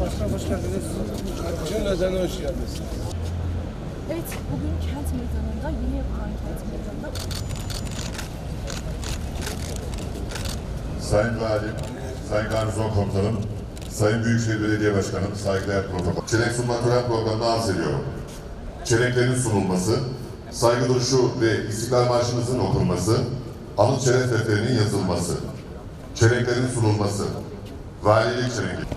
Başkan hoş geldiniz. Cümleden hoş geldiniz. Evet, bugün kent meydanında, yeni yapılan kent meydanında Sayın Valim, Sayın Garnizon Komutanım, Sayın Büyükşehir Belediye Başkanım, saygıdeğer protokol. Çelenk sunma tören programını arz ediyorum. Çelenklerin sunulması, saygı duruşu ve İstiklal Marşımızın okunması, anıt şeref defterinin yazılması, çelenklerin sunulması, valilik çelengi.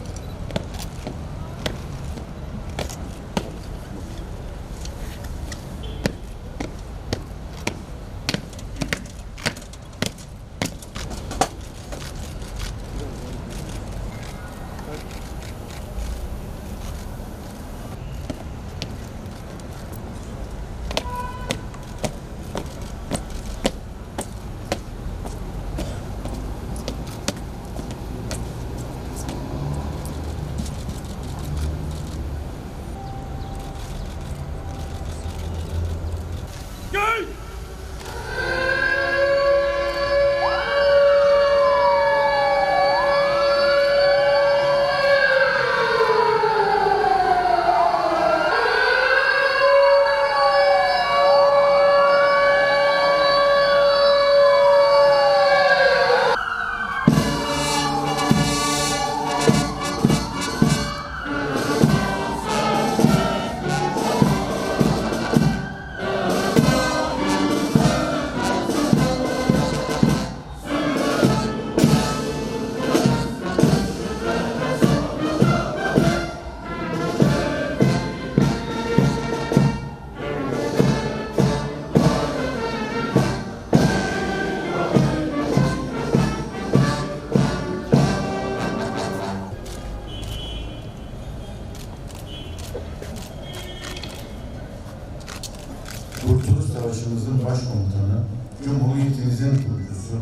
Kurtuluş Savaşımızın başkomutanı, Cumhuriyetimizin kurucusu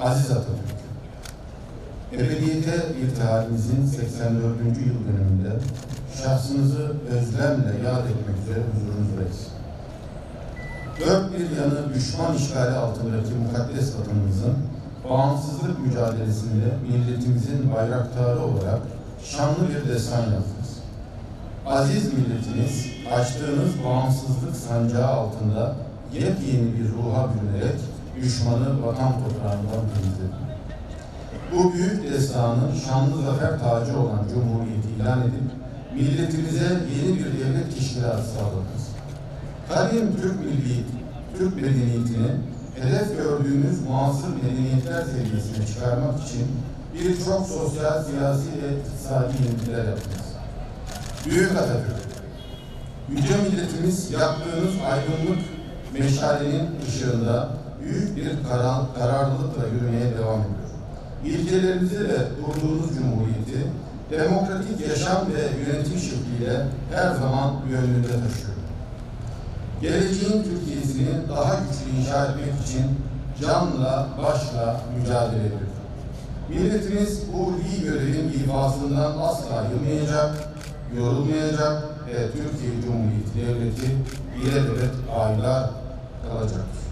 Aziz Atatürk. Ebediyete irtihalimizin 84. yıl dönümünde şahsınızı özlemle yad etmek üzere huzurunuzdayız. Dört bir yanı düşman işgali altındaki mukaddes vatanımızın bağımsızlık mücadelesinde milletimizin bayraktarı olarak şanlı bir destan yazdınız. Aziz milletimiz açtığınız bağımsızlık sancağı altında yepyeni bir ruha bürünerek düşmanı vatan toprağından temizledi. Bu büyük destanın şanlı zafer tacı olan Cumhuriyeti ilan edip milletimize yeni bir devlet teşkilatı sağladınız. Kadim Türk milli, Türk medeniyetini hedef gördüğümüz muasır medeniyetler seviyesine çıkarmak için birçok sosyal, siyasi ve iktisadi yenilikler yaptınız. Büyük Atatürk, yüce milletimiz yaptığınız aydınlık meşalenin ışığında büyük bir karar, kararlılıkla yürümeye devam ediyor. İlkelerinizi ve kurduğunuz cumhuriyeti demokratik yaşam ve yönetim şekliyle her zaman gönlünde taşıyor. Geleceğin Türkiye'sini daha güçlü inşa etmek için canla başla mücadele ediyor. Milletimiz bu iyi görevin ifasından asla yılmayacak, yorulmayacak ve Türkiye Cumhuriyeti Devleti ilelebet aylar kalacaktır.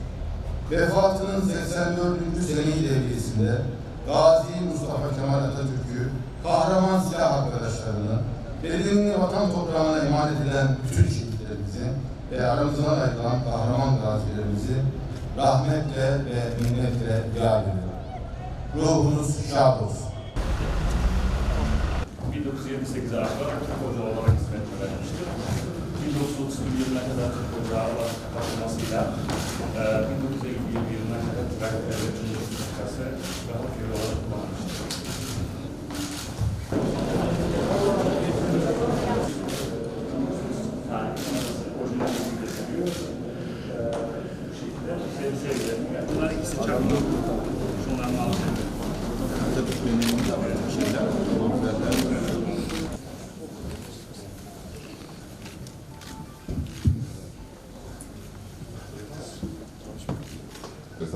Vefatının 84. seneyi devriyesinde Gazi Mustafa Kemal Atatürk'ü, kahraman silah arkadaşlarını, bedenini vatan toprağına emanet eden bütün şehitlerimizi ve aramızdan ayrılan kahraman gazilerimizi rahmetle ve minnetle yad ediyorum. Ruhunuz şad olsun. 1978 zaten hoca olarak hizmet vermiştir. 1931 yılına kadar hocalar katılmasıyla e, 1951 yılına kadar Trakya ve Cumhuriyet Fakası ve Hakkı olarak kullanmıştır.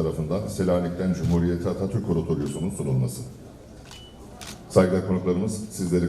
Tarafından Selanik'ten Cumhuriyeti Atatürk Oratoryosu'nun sunulması. Saygıdeğer konuklarımız sizleri...